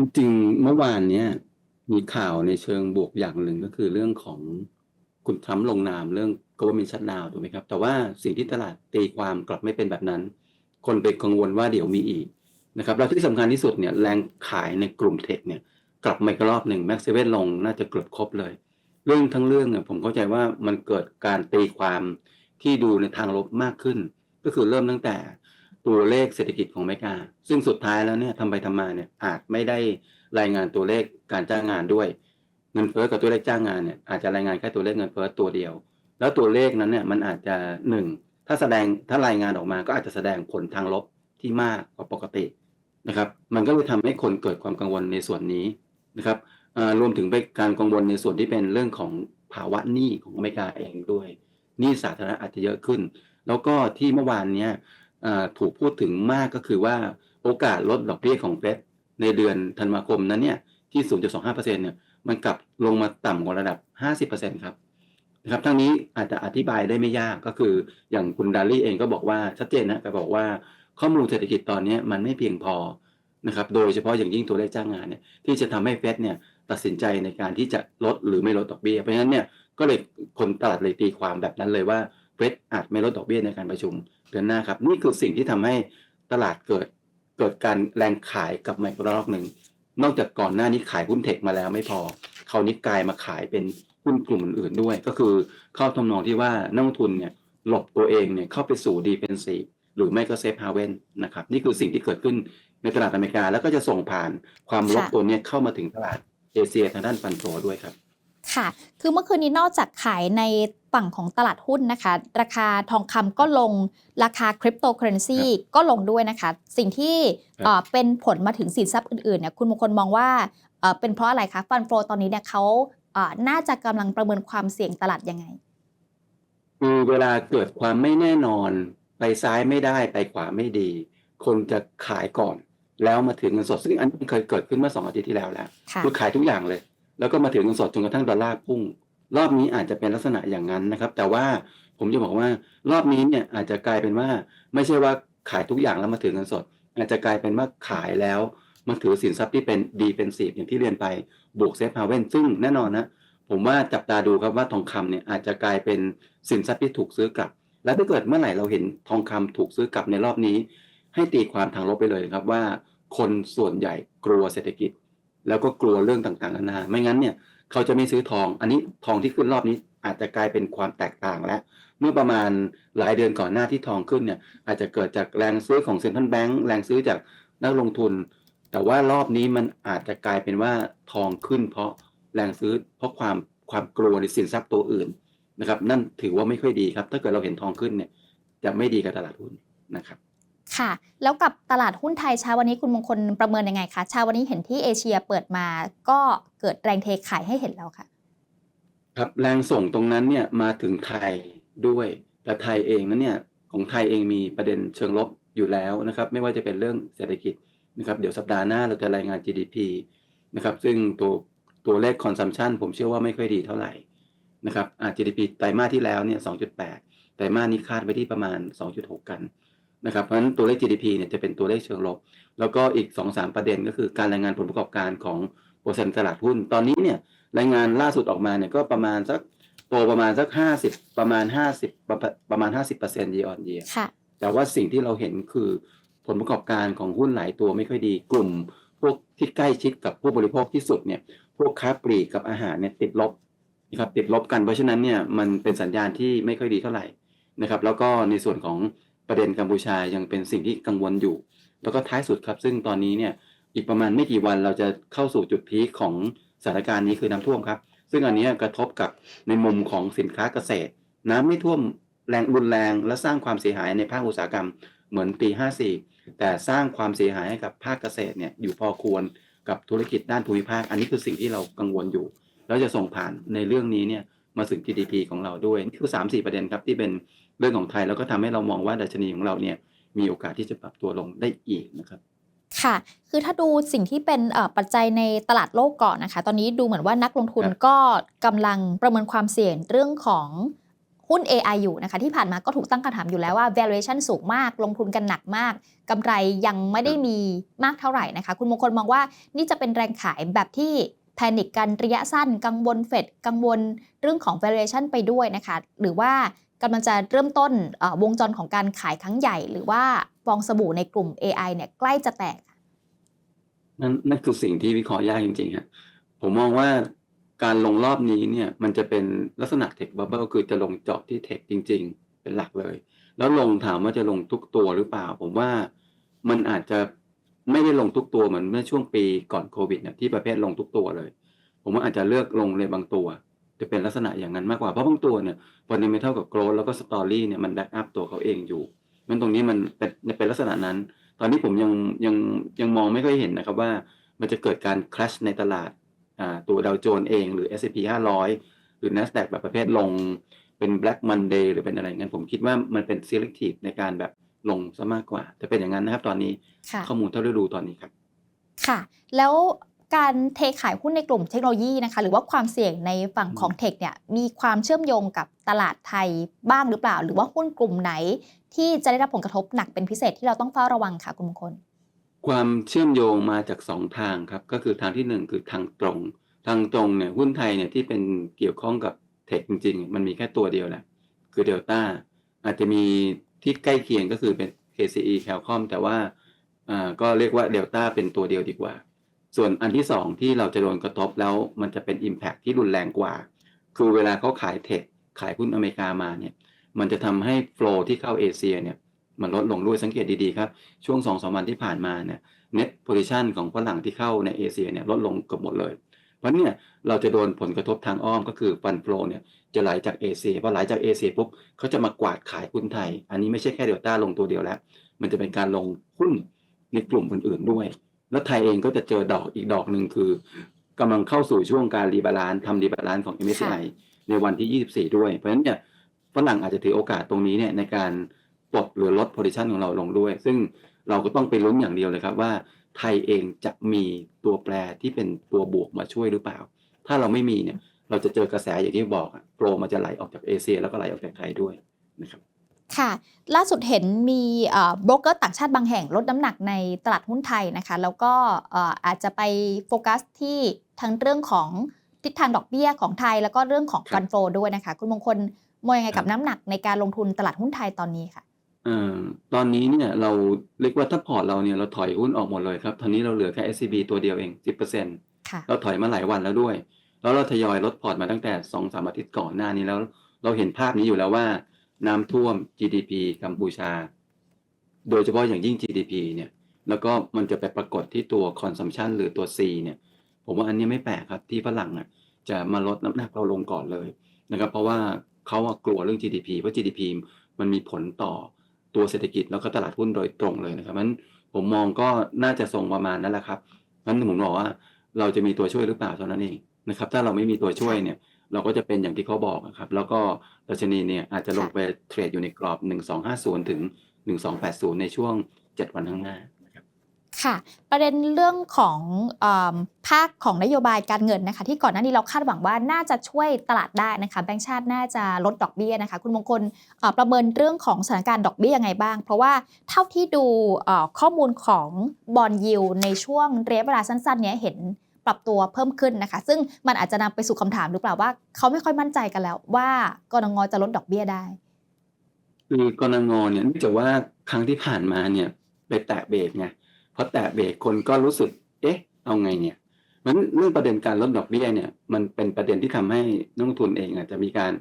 จริงๆเมื่อวานเนี้ยมีข่าวในเชิงบวกอย่างหนึ่งก็คือเรื่องของคุณทรัมป์ลงนามเรื่อง government shutdown ถูกไหมครับ แต่ว่าสิ่งที่ตลาดตีความกลับไม่เป็นแบบนั้น คนไปกังวลว่าเดี๋ยวมีอีกนะครับแล้วที่สำคัญที่สุดเนี่ยแรงขายในกลุ่มเทคเนี่ยกลับมาอีกรอบหนึ่งแม็กซ์เว่นลงน่าจะเกือบครบเลย เรื่องทั้งเรื่องเนี่ยผมเข้าใจว่ามันเกิดการตีความที่ดูในทางลบมากขึ้น ก็คือเริ่มตั้งแต่ ตัวเลขเศรษฐกิจของอเมริกา ซึ่งสุดท้ายแล้วเนี่ยทำไปทำมาเนี่ยอาจไม่ได้รายงานตัวเลขการจ้างงานด้วย เงินเฟ้อกับตัวเลขจ้างงานเนี่ยอาจจะรายงานแค่ตัวเลขเงินเฟ้อตัวเดียว แล้วตัวเลขนั้นเนี่ยมันอาจจะหนึ่งถ้าแสดงถ้ารายงานออกมาก็อาจจะแสดงผลทางลบที่มากกว่าปกตินะครับ มันก็เลยทำให้คนเกิดความกังวลในส่วนนี้นะครับรวมถึงไปการกังวลในส่วนที่เป็นเรื่องของภาวะหนี้ของอเมริกาเองด้วยหนี้สาธารณะอาจจะเยอะขึ้น แล้วก็ที่เมื่อวานเนี้ย ถูกพูดถึงมากก็คือว่าโอกาสลดดอกเบี้ยของเฟดในเดือนธันวาคมนั้นเนี่ยที่ 0.25%เนี่ยมันกลับลงมาต่ำกว่าระดับ 50%ครับนะครับทั้งนี้อาจจะอธิบายได้ไม่ยากก็คืออย่างคุณดาลี่เองก็บอกว่าชัดเจนนะแกบอกว่าข้อมูลเศรษฐกิจตอนนี้มันไม่เพียงพอนะครับโดยเฉพาะอย่างยิ่งตัวเลขจ้างงานเนี่ยที่จะทำให้เฟดเนี่ยตัดสินใจในการที่จะลดหรือไม่ลดดอกเบี้ยเพราะฉะนั้นเนี่ยก็เลยคนตลาดเลยตีความแบบนั้นเลยว่า เฟดอาจไม่ลดดอกเบี้ยในการประชุมเดือนหน้าครับนี่คือสิ่งที่ทำให้ตลาดเกิดเกิดการแรงขายกับมาอีกรอบหนึ่งนอกจากก่อนหน้านี้ขายหุ้นเทคมาแล้วไม่พอคราวนี้กลายมาขายเป็นหุ้นกลุ่มอื่นๆด้วย ก็คือเข้าทำนองที่ว่านักลงทุนเนี่ยหลบตัวเองเนี่ยเข้าไปสู่ดีเป็นสีหรือไม่ก็เซฟฮาเวนนะครับนี่คือสิ่งที่เกิดขึ้นในตลาดอเมริกา แล้วก็จะส่งผ่านความลบตัวเนี้ยเข้ามาถึงตลาดเอเชียทางด้านฟันโฟด้วยครับ ค่ะ คือเมื่อคืนนี้นอกจากขายในฝั่งของตลาดหุ้นนะคะ ราคาทองคำก็ลง ราคาคริปโตเคอเรนซีก็ลงด้วยนะคะ สิ่งที่ครับเอ่อเป็นผลมาถึงสินทรัพย์อื่นๆเนี่ยคุณมงคลมองว่าเอ่อเป็นเพราะอะไรคะฟันโฟตอนนี้เนี่ยเขาเอ่อน่าจะกำลังประเมินความเสี่ยงตลาดยังไงคือเวลาเกิดความไม่แน่นอน ไปซ้ายไม่ได้ไปขวาไม่ดี คนจะขายก่อน แล้วมาถือเงินสดซึ่งอันนี้เคยเกิดขึ้นเมื่อสองอาทิตย์ที่แล้วแล้วค่ะคือขายทุกอย่างเลย แล้วก็มาถือเงินสดจนกระทั่งดอลลาร์พุ่ง รอบนี้อาจจะเป็นลักษณะอย่างนั้นนะครับ แต่ว่าผมจะบอกว่ารอบนี้เนี่ยอาจจะกลายเป็นว่า ไม่ใช่ว่าขายทุกอย่างแล้วมาถือเงินสด อาจจะกลายเป็นว่าขายแล้วมาถือสินทรัพย์ที่เป็นดีเป็นสีอย่างที่เรียนไปบวกเซฟฮาเว่นซึ่งแน่นอนนะผมว่าจับตาดูครับว่าทองคำเนี่ยอาจจะกลายเป็นสินทรัพย์ที่ถูกซื้อกลับ และถ้าเกิดเมื่อไหร่เราเห็นทองคำถูกซื้อกลับในรอบนี้ ให้ตีความทางลบไปเลยครับว่า คนส่วนใหญ่กลัวเศรษฐกิจ แล้วก็กลัวเรื่องต่างๆนานา ไม่งั้นเนี่ยเขาจะไม่ซื้อทอง อันนี้ทองที่ขึ้นรอบนี้อาจจะกลายเป็นความแตกต่างแล้วเมื่อประมาณหลายเดือนก่อนหน้าที่ทองขึ้นเนี่ย อาจจะเกิดจากแรงซื้อของเซ็นทรัลแบงก์แรงซื้อจากนักลงทุน แต่ว่ารอบนี้มันอาจจะกลายเป็นว่าทองขึ้น เพราะแรงซื้อเพราะความความกลัวในสินทรัพย์ตัวอื่นนะครับ นั่นถือว่าไม่ค่อยดีครับ ถ้าเกิดเราเห็นทองขึ้นเนี่ย จะไม่ดีกับตลาดหุ้นนะครับ ค่ะ แล้วกับตลาดหุ้นไทยเช้าวันนี้คุณมงคลประเมินยังไงคะเช้าวันนี้เห็นที่เอเชียเปิดมาก็เกิดแรงเทขายให้เห็นแล้วค่ะ ครับแรงส่งตรงนั้นเนี่ยมาถึงไทยด้วยแต่ไทยเองนั้นเนี่ยของไทยเองมีประเด็นเชิงลบอยู่แล้วนะครับ ไม่ว่าจะเป็นเรื่องเศรษฐกิจนะครับเดี๋ยวสัปดาห์หน้าเราจะรายงาน GDP นะครับซึ่งตัวตัวเลข consumption ผมเชื่อว่าไม่ค่อยดีเท่าไหร่นะครับอ่า GDP ไตรมาสที่แล้วเนี่ย2.8 ไตรมาสนี้คาดไว้ที่ประมาณ 2.6 กัน นะครับเพราะฉะนั้นตัวเลข GDP เนี่ยจะเป็นตัวเลขเชิงลบ แล้วก็อีก 2-3 ประเด็นก็คือการรายงานผลประกอบการของบริษัทตลาดหุ้น ตอนนี้เนี่ยรายงานล่าสุดออกมาเนี่ยก็ประมาณสักโตประมาณสักห้าสิบประมาณห้าสิบประมาณประมาณห้าสิบเปอร์เซ็นต์ year on year ค่ะแต่ว่าสิ่งที่เราเห็นคือผลประกอบการของหุ้นหลายตัวไม่ค่อยดีกลุ่ม พวกที่ใกล้ชิดกับผู้บริโภคที่สุดเนี่ยพวกค้าปลีกกับอาหารเนี่ยติดลบนะครับติดลบกันเพราะฉะนั้นเนี่ยมันเป็นสัญญาณที่ไม่ค่อยดีเท่าไหร่นะครับแล้วก็ในส่วนของ ประเด็นกัมพูชายังเป็นสิ่งที่กังวลอยู่ แล้วก็ท้ายสุดครับ ซึ่งตอนนี้เนี่ยอีกประมาณไม่กี่วันเราจะเข้าสู่จุดพีคของสถานการณ์นี้คือน้ำท่วมครับ ซึ่งอันนี้กระทบกับในมุมของสินค้าเกษตร น้ำไม่ท่วมแรงรุนแรง และสร้างความเสียหายในภาคอุตสาหกรรมเหมือนปี 54 แต่สร้างความเสียหายให้กับภาคเกษตรเนี่ยอยู่พอควรกับธุรกิจด้านภูมิภาค อันนี้คือสิ่งที่เรากังวลอยู่ แล้วจะส่งผ่านในเรื่องนี้เนี่ยมาถึง GDP ของเราด้วยนี่คือ3-4 ประเด็นครับที่เป็น เรื่องของไทยแล้วก็ทำให้เรามองว่าดัชนีของเราเนี่ยมีโอกาสที่จะปรับตัวลงได้อีกนะครับค่ะ คือถ้าดูสิ่งที่เป็นเอ่อปัจจัยในตลาดโลกก่อนนะคะ ตอนนี้ดูเหมือนว่านักลงทุนครับก็กำลังประเมินความเสี่ยงเรื่องของหุ้น AI อยู่นะคะที่ผ่านมาก็ถูกตั้งคำถามอยู่แล้วว่า valuation สูงมากลงทุนกันหนักมากกำไรยังไม่ได้มีมากเท่าไหร่นะคะ คุณมงคลมองว่านี่จะเป็นแรงขายแบบที่ แพนิคกันระยะสั้น กังวลเฟดกังวลเรื่องของ valuation ไปด้วยนะคะ หรือว่ากำลังจะเริ่มต้นวงจรของการขายครั้งใหญ่ หรือว่าฟองสบู่ในกลุ่ม AI เนี่ยใกล้จะแตก นั่นนั่นคือสิ่งที่วิเคราะห์ยากจริงๆฮะผมมองว่าการลงรอบนี้เนี่ยมันจะเป็นลักษณะเทคบับเบิลคือจะลงเจาะที่เทคจริง ๆ เป็นหลักเลย แล้วลงถามว่าจะลงทุกตัวหรือเปล่า ผมว่ามันอาจจะ ไม่ได้ลงทุกตัวเหมือนเมื่อช่วงปีก่อนโควิดเนี่ยที่ประเภทลงทุกตัวเลย ผมว่าอาจจะเลือกลงในบางตัว จะเป็นลักษณะอย่างนั้นมากกว่าเพราะบางตัวเนี่ยวันนี้ไม่เท่ากับโกลด์แล้วก็สตอรี่เนี่ยมันแบ็กอัพตัวเขาเองอยู่มันตรงนี้มันเป็นเป็นลักษณะนั้น ตอนนี้ผมยังยังยังมองไม่ค่อยเห็นนะครับว่ามันจะเกิดการคลัชในตลาดอ่าตัวดาวโจนส์เองหรือ S&P 500 หรือ NASDAQ แบบประเภทลงเป็น Black Monday หรือเป็นอะไรงั้นผมคิดว่ามันเป็น selective ในการแบบ ลงซะมากกว่าจะเป็นอย่างนั้นนะครับ ตอนนี้ค่ะข้อมูลเท่าที่ดูตอนนี้ครับ ค่ะ แล้วการเทขายหุ้นในกลุ่มเทคโนโลยีนะคะ หรือว่าความเสี่ยงในฝั่งของเทคเนี่ยมีความเชื่อมโยงกับตลาดไทยบ้างหรือเปล่า หรือว่าหุ้นกลุ่มไหน ที่จะได้รับผลกระทบหนักเป็นพิเศษที่เราต้องเฝ้าระวังค่ะคุณมงคลความเชื่อมโยงมาจากสองทางครับ ก็คือทางที่หนึ่งคือทางตรง ทางตรงเนี่ยหุ้นไทยเนี่ยที่เป็นเกี่ยวข้องกับเทคจริงๆ มันมีแค่ตัวเดียวแหละคือเดลต้าอาจจะมี ที่ใกล้เคียงก็คือเป็น KCE Calcom แต่ว่าอ่าก็เรียกว่าเดลต้าเป็นตัวเดียวดีกว่า ส่วนอันที่สองที่เราจะโดนกระทบแล้วมันจะเป็น Impact ที่รุนแรงกว่า คือเวลาเขาขายเทคขายหุ้นอเมริกามาเนี่ยมันจะทำให้โฟลที่เข้าเอเชียเนี่ยมันลดลงด้วยสังเกตดีๆครับ ช่วงสองสามวันที่ผ่านมาเนี่ย net position ของฝรั่งที่เข้าในเอเชียเนี่ยลดลงเกือบหมดเลย เพราะเนี่ยเราจะโดนผลกระทบทางอ้อมก็คือฟันโฟลเนี่ยจะไหลจากเอเชียพอไหลจากเอเชียปุ๊บเขาจะมากวาดขายหุ้นไทย อันนี้ไม่ใช่แค่เดลต้าลงตัวเดียวแล้ว มันจะเป็นการลงหุ้นในกลุ่มอื่นๆด้วย แล้วไทยเองก็จะเจอดอกอีกดอกหนึ่งคือกำลังเข้าสู่ช่วงการรีบาลานซ์ทำรีบาลานซ์ของ MSCI ในวันที่ 24 ด้วย เพราะฉะนั้นเนี่ยฝรั่งอาจจะถือโอกาสตรงนี้เนี่ยในการปลดหรือลด position ของเราลงด้วย ซึ่งเราก็ต้องไปลุ้นอย่างเดียวเลยครับว่า ไทยเองจะมีตัวแปรที่เป็นตัวบวกมาช่วยหรือเปล่า ถ้าเราไม่มีเนี่ยเราจะเจอกระแสอย่างที่บอกอะโปรมันจะไหลออกจากเอเชียแล้วก็ไหลออกจากไทยด้วยนะครับค่ะล่าสุดเห็นมีโบรกเกอร์ต่างชาติบางแห่งลดน้ำหนักในตลาดหุ้นไทยนะคะ แล้วก็เอ่ออาจจะไปโฟกัสที่ทั้งเรื่องของทิศทางดอกเบี้ยของไทย แล้วก็เรื่องของครับฟันโฟด้วยนะคะ คุณมงคลมองยังไงครักับบน้ำหนักในการลงทุนตลาดหุ้นไทยตอนนี้ค่ะ เอ่อตอนนี้เนี่ยเราเรียกว่าถ้าพอร์ตเราเนี่ยเราถอยหุ้นออกหมดเลยครับ ตอนนี้เราเหลือแค่ SCB ตัวเดียวเอง10%ค่ะ เราถอยมาหลายวันแล้วด้วย แล้วเราทยอยลดพอร์ตมาตั้งแต่สองสามอาทิตย์ก่อนหน้านี้แล้ว เราเห็นภาพนี้อยู่แล้วว่า น้ำท่วม GDP กัมพูชา โดยเฉพาะอย่างยิ่ง GDP เนี่ย แล้วก็มันจะไปปรากฏที่ตัว consumption หรือตัว C เนี่ย ผมว่าอันนี้ไม่แปลกครับที่ฝรั่งอะจะมาลดน้ำหนักเราลงก่อนเลยนะครับ เพราะว่าเขาอะกลัวเรื่อง GDP เพราะ GDP มันมีผลต่อ ตัวเศรษฐกิจแล้วก็ตลาดหุ้นโดยตรงเลยนะครับมันผมมองก็น่าจะทรงประมาณนั้นแหละครับนั้นผมบอกว่าเราจะมีตัวช่วยหรือเปล่าเท่านั้นเองนะครับถ้าเราไม่มีตัวช่วยเนี่ยเราก็จะเป็นอย่างที่เขาบอกอะครับแล้วก็ดัชนีเนี่ยอาจจะลงไปเทรดอยู่ในกรอบ 1250 ถึง 1280 ในช่วง 7 วันข้างหน้า ค่ะ ประเด็นเรื่องของอภาคของนโยบายการเงินนะคะ ที่ก่อนหน้านี้เราคาดหวังว่าน่าจะช่วยตลาดได้นะคะ แบงก์ชาติน่าจะลดดอกเบี้ยนะคะ คุณมงคลประเมินเรื่องของสถานการณ์ดอกเบี้ยยังไงบ้าง เพราะว่าเท่าที่ดูข้อมูลของบอลยิวในช่วงระยะเวลาสั้นๆเนี้ยเห็นปรับตัวเพิ่มขึ้นนะคะ ซึ่งมันอาจจะนำไปสู่คำถามหรือเปล่าว่า เขาไม่ค่อยมั่นใจกันแล้ว ว่ากรงงจะลดดอกเบี้ยได้คือกรงงเนี่ยเนื่องจากว่าครั้งที่ผ่านมาเนี่ยไปแตะเบรกไง พอแตะเบรกคนก็รู้สึก เอ๊ะ เอาไงเนี่ยมันเรื่องประเด็นการลดดอกเบี้ยเนี่ยมันเป็นประเด็นที่ทำให้นักลงทุนเองอาจจะมีการ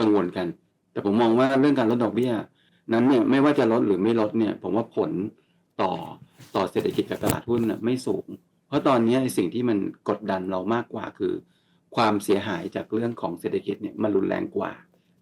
กังวลกัน แต่ผมมองว่าเรื่องการลดดอกเบี้ย นั้นเนี่ยไม่ว่าจะลดหรือไม่ลดเนี่ยผมว่าผลต่อต่อเศรษฐกิจกับตลาดหุ้นไม่สูง เพราะตอนนี้สิ่งที่มันกดดันเรามากกว่าคือ ความเสียหายจากเรื่องของเศรษฐกิจเนี่ยมันรุนแรงกว่า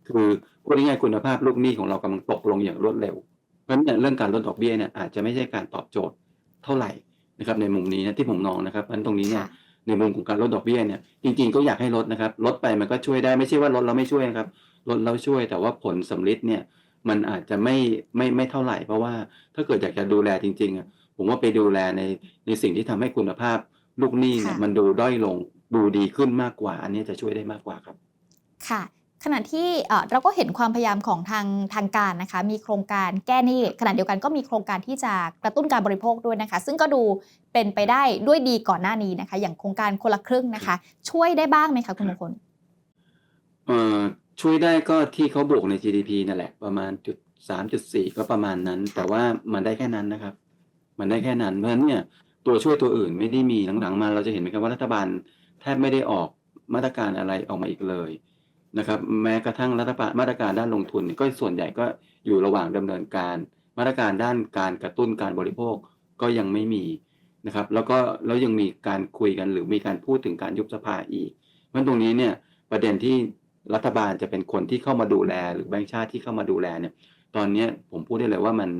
คือพูดง่ายๆคุณภาพลูกหนี้ของเรากำลังตกลงอย่างรวดเร็ว เพราะฉะนั้นเรื่องการลดดอกเบี้ยเนี่ยอาจจะไม่ใช่การตอบโจทย์ เท่าไหร่นะครับในมุมนี้นะที่ผมมองนะครับเพราะฉะนั้นตรงนี้เนี่ยค่ะในมุมของการลดดอกเบี้ยเนี่ยจริงๆก็อยากให้ลดนะครับลดไปมันก็ช่วยได้ไม่ใช่ว่าลดแล้วไม่ช่วยนะครับลดแล้วช่วยแต่ว่าผลสำลิดเนี่ยมันอาจจะไม่ไม่ไม่เท่าไหร่ เพราะว่าถ้าเกิดอยากจะดูแลจริงๆอะผมว่าไปดูแลในในสิ่งที่ทำให้คุณภาพลูกหนี้เนี่ยค่ะมันดูด้อยลงดูดีขึ้นมากกว่า อันนี้จะช่วยได้มากกว่าครับ ค่ะ ขณะที่เราก็เห็นความพยายามของทางทางการนะคะ มีโครงการแก้หนี้ขณะเดียวกันก็มีโครงการที่จะกระตุ้นการบริโภคด้วยนะคะ ซึ่งก็ดูเป็นไปได้ด้วยดีก่อนหน้านี้นะคะ อย่างโครงการคนละครึ่งนะคะ ช่วยได้บ้างไหมคะคุณมงคลเอ่อช่วยได้ก็ที่เขาบวกใน GDP นั่นแหละประมาณจุดสามจุดสี่ก็ประมาณนั้น แต่ว่ามันได้แค่นั้นนะครับ มันได้แค่นั้นเพราะฉะนั้นเนี่ยตัวช่วยตัวอื่นไม่ได้มีหลังๆมาเราจะเห็นไหมครับว่ารัฐบาลแทบไม่ได้ออกมาตรการอะไรออกมาอีกเลย นะครับ แม้กระทั่งรัฐบาลมาตรการด้านลงทุนก็ส่วนใหญ่ก็อยู่ระหว่างดำเนินการ มาตรการด้านการกระตุ้นการบริโภคก็ยังไม่มีนะครับ แล้วก็แล้วยังมีการคุยกันหรือมีการพูดถึงการยุบสภาอีก เพราะงั้นตรงนี้เนี่ยประเด็นที่รัฐบาลจะเป็นคนที่เข้ามาดูแล หรือแบงก์ชาติที่เข้ามาดูแลเนี่ย ตอนนี้ผมพูดได้เลยว่ามัน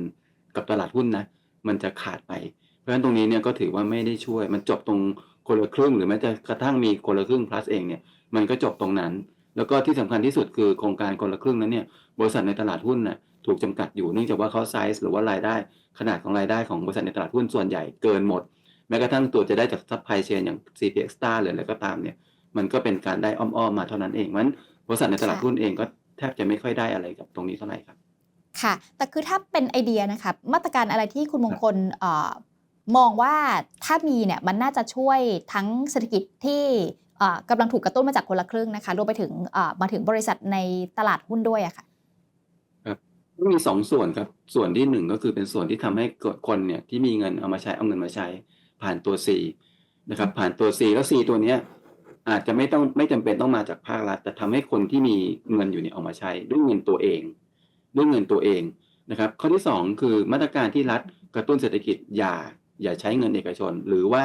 กับตลาดหุ้นนะมันจะขาดไป เพราะฉะนั้นตรงนี้เนี่ยก็ถือว่าไม่ได้ช่วย มันจบตรงคนละครึ่งหรือแม้จะกระทั่งมีคนละครึ่ง plus เองเนี่ยมันก็จบตรงนั้น แล้วก็ที่สำคัญที่สุดคือโครงการคนละครึ่งนั้นเนี่ยบริษัทในตลาดหุ้นน่ะถูกจำกัดอยู่เนื่องจากว่าเขาไซส์หรือว่ารายได้ ขนาดของรายได้ของบริษัทในตลาดหุ้นส่วนใหญ่เกินหมด แม้กระทั่งตัวจะได้จากซัพพลายเชนอย่าง CPX Star หรืออะไรก็ตามเนี่ยมันก็เป็นการได้อ้อมๆมาเท่านั้นเองเพราะฉะนั้นบริษัทในตลาดหุ้นเองก็แทบจะไม่ค่อยได้อะไรกับตรงนี้เท่าไหร่ครับค่ะ แต่คือถ้าเป็นไอเดียนะคะมาตรการอะไรที่คุณมงคลมองว่าถ้ามีเนี่ยมันน่าจะช่วยทั้งเศรษฐกิจที่ กำลังถูกกระตุ้นมาจากคนละครึ่งนะคะรวมไปถึงมาถึงบริษัทในตลาดหุ้นด้วยอะค่ะก็มีสองส่วนครับ ส่วนที่หนึ่งก็คือเป็นส่วนที่ทำให้คนเนี่ยที่มีเงินเอามาใช้เอาเงินมาใช้ ผ่านตัว C นะครับ ผ่านตัว C แล้ว C ตัวเนี้ยอาจจะไม่ต้องไม่จำเป็นต้องมาจากภาครัฐ แต่ทำให้คนที่มีเงินอยู่เนี่ยเอามาใช้ ด้วยเงินตัวเอง ด้วยเงินตัวเองนะครับ ข้อที่สองคือมาตรการที่รัฐกระตุ้นเศรษฐกิจอย่าอย่าใช้เงินเอกชน หรือว่า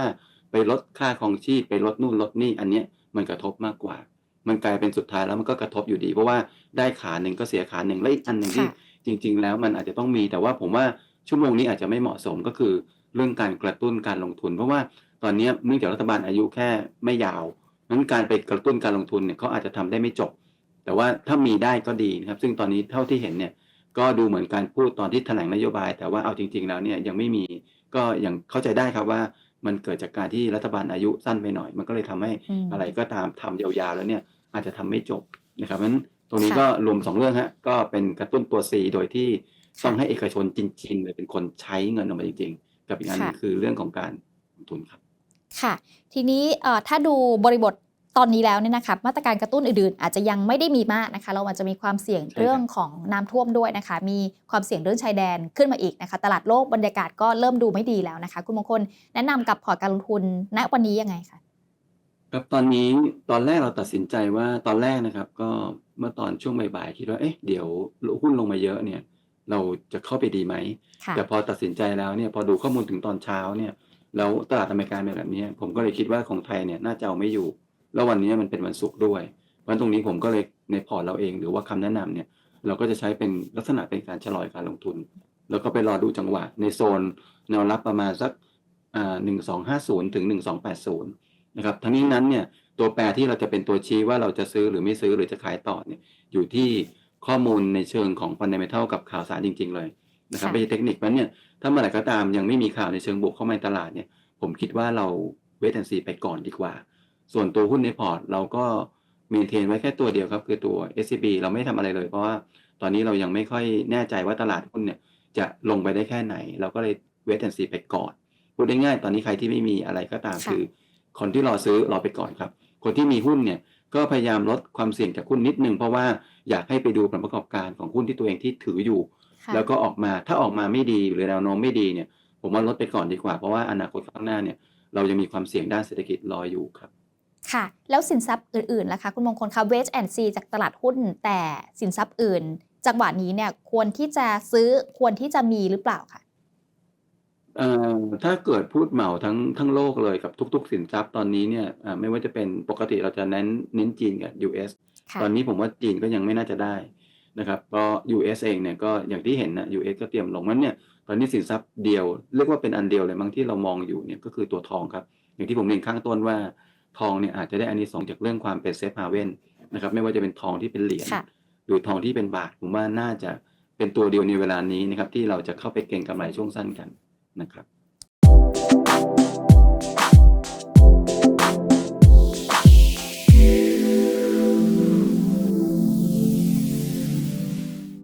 ไปลดค่าครองชีพไปลดนู่นลดนี่อันเนี้ยมันกระทบมากกว่า มันกลายเป็นสุดท้ายแล้วมันก็กระทบอยู่ดี เพราะว่าได้ขาหนึ่งก็เสียขาหนึ่งและอีกอันหนึ่งที่ค่ะจริง ๆ แล้วมันอาจจะต้องมีแต่ว่าผมว่าชั่วโมงนี้อาจจะไม่เหมาะสมก็คือเรื่องการกระตุ้นการลงทุน เพราะว่าตอนนี้เนื่องจากรัฐบาลอายุแค่ไม่ยาวนั้นการไปกระตุ้นการลงทุนเนี่ยเขาอาจจะทำได้ไม่จบ แต่ว่าถ้ามีได้ก็ดีนะครับ ซึ่งตอนนี้เท่าที่เห็นเนี่ยก็ดูเหมือนการพูดตอนที่แถลงนโยบาย แต่ว่าเอาจริง ๆ แล้วเนี่ยยังไม่มีก็ยังเข้าใจได้ครับว่า มันเกิดจากการที่รัฐบาลอายุสั้นไปหน่อย มันก็เลยทำให้อืมอะไรก็ตามทำยาวๆแล้วเนี่ยอาจจะทำไม่จบนะครับเพราะฉะนั้นตรงนี้ค่ะก็รวมสองเรื่องฮะก็เป็นกระตุ้นตัว C โดยที่ต้องให้เอกชนจริงๆเลยเป็นคนใช้เงินออกมาจริงๆ กับอีกอันหนึงค่ะคือเรื่องของการลงทุนครับค่ะ ทีนี้เอ่อถ้าดูบริบท ตอนนี้แล้วเนี่ยนะคะมาตรการกระตุ้นอื่นๆ อาจจะยังไม่ได้มีมากนะคะ เราอาจจะมีความเสี่ยงใช่ครับเรื่องของน้ำท่วมด้วยนะคะ มีความเสี่ยงเรื่องชายแดนขึ้นมาอีกนะคะ ตลาดโลกบรรยากาศก็เริ่มดูไม่ดีแล้วนะคะ คุณมงคลแนะนำกับพอร์ตการลงทุนณวันนี้ยังไงคะครับตอนนี้ตอนแรกเราตัดสินใจว่าตอนแรกนะครับ ก็เมื่อตอนช่วงบ่ายๆคิดว่าเอ๊ะเดี๋ยวหุ้นลงมาเยอะเนี่ย เราจะเข้าไปดีไหมค่ะแต่พอตัดสินใจแล้วเนี่ยพอดูข้อมูลถึงตอนเช้าเนี่ยแล้วตลาดอเมริกาเป็นแบบนี้ผมก็เลยคิดว่าของไทยเนี่ยน่าจะเอาไม่อยู่ แล้ววันนี้มันเป็นวันศุกร์ด้วย เพราะฉะนั้นตรงนี้ผมก็เลยในพอร์ตเราเองหรือว่าคำแนะนำเนี่ย เราก็จะใช้เป็นลักษณะเป็นการชะลอยการลงทุน แล้วก็ไปรอดูจังหวะในโซนแนวรับประมาณสักอ่าหนึ่งสองห้าศูนย์ถึงหนึ่งสองแปดศูนย์นะครับทั้งนี้นั้นเนี่ยตัวแปรที่เราจะเป็นตัวชี้ว่าเราจะซื้อหรือไม่ซื้อหรือจะขายต่อเนี่ยอยู่ที่ข้อมูลในเชิงของ fundamental กับข่าวสารจริง ๆ เลยนะครับค่ะไม่ใช่เทคนิคเพราะฉะนั้นเนี่ยถ้าเมื่อไหร่ก็ตามยังไม่มีข่าวในเชิงบวกเข้ามาในตลาดเนี่ยผมคิดว่าเราเวทแอนซีไปก่อนดีกว่า ส่วนตัวหุ้นในพอร์ตเราก็เมนเทนไว้แค่ตัวเดียวครับ คือตัว SCB เราไม่ทำอะไรเลย เพราะว่าตอนนี้เรายังไม่ค่อยแน่ใจว่าตลาดหุ้นเนี่ยจะลงไปได้แค่ไหน เราก็เลยเวทแอนซีไปก่อน พูดได้ง่ายๆตอนนี้ใครที่ไม่มีอะไรก็ตามค่ะคือ คนที่รอซื้อรอไปก่อนครับ คนที่มีหุ้นเนี่ยก็พยายามลดความเสี่ยงจากหุ้นนิดนึงเพราะว่าอยากให้ไปดูผลประกอบการของหุ้นที่ตัวเองที่ถืออยู่ค่ะแล้วก็ออกมาถ้าออกมาไม่ดีหรือแนวโน้มไม่ดีเนี่ย ผมว่าลดไปก่อนดีกว่าเพราะว่าอนาคตข้างหน้าเนี่ย เรายังมีความเสี่ยงด้านเศรษฐกิจรออยู่ครับ ค่ะ แล้วสินทรัพย์อื่นๆล่ะคะคุณมงคลคะเวสแอนซีจากตลาดหุ้นแต่สินทรัพย์อื่น จังหวะนี้เนี่ยควรที่จะซื้อควรที่จะมีหรือเปล่าคะเอ่อถ้าเกิดพูดเหมาทั้งทั้งโลกเลยกับทุก ๆ สินทรัพย์ตอนนี้เนี่ยอ่าไม่ว่าจะเป็นปกติเราจะเน้นเน้นจีนกับ US ค่ะตอนนี้ผมว่าจีนก็ยังไม่น่าจะได้นะครับเพราะ US เองเนี่ยก็อย่างที่เห็นนะ US ก็เตรียมลงนั้นเนี่ยตอนนี้สินทรัพย์เดียว เรียกว่าเป็นอันเดียวเลยมั้งที่เรามองอยู่เนี่ยก็คือตัวทองครับ อย่างที่ผมเรียนข้างต้นว่า ทองเนี่ยอาจจะได้อานิสงส์จากเรื่องความเป็นเซฟฮาเว่นนะครับไม่ว่าจะเป็นทองที่เป็นเหรียญค่ะหรือทองที่เป็นบาทผมว่าน่าจะเป็นตัวเดียวในเวลานี้นะครับที่เราจะเข้าไปเก็งกำไรช่วงสั้นกันนะครับ